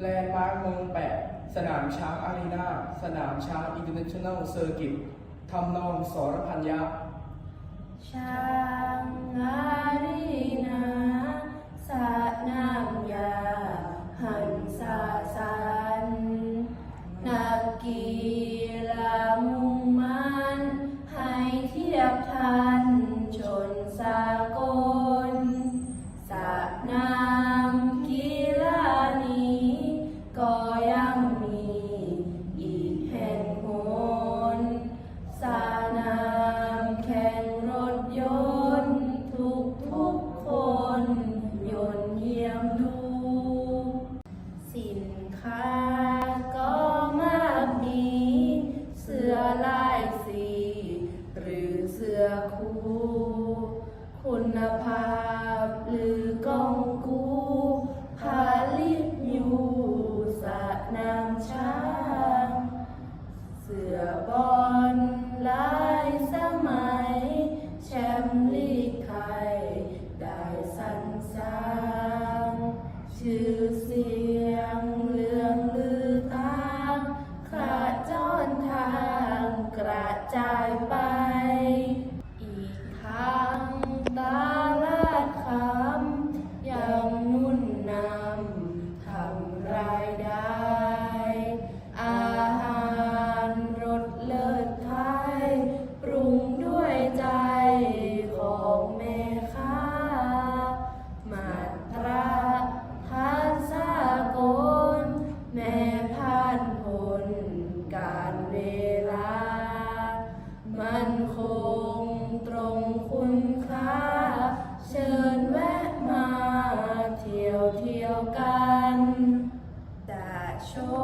แลนด์มาร์คเมืองแปดสนามช้างอารีนาสนามช้างอินเตอร์เนชั่นแนลเซอร์กิตทำนองสรพันยะช้างอา ภาพหรือกองกูพาลิบอยู่สระน้ำช้าง เสือบอ คงตรงคุณค่า เชิญแวะมาเที่ยวเที่ยวกัน แต่โชค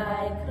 I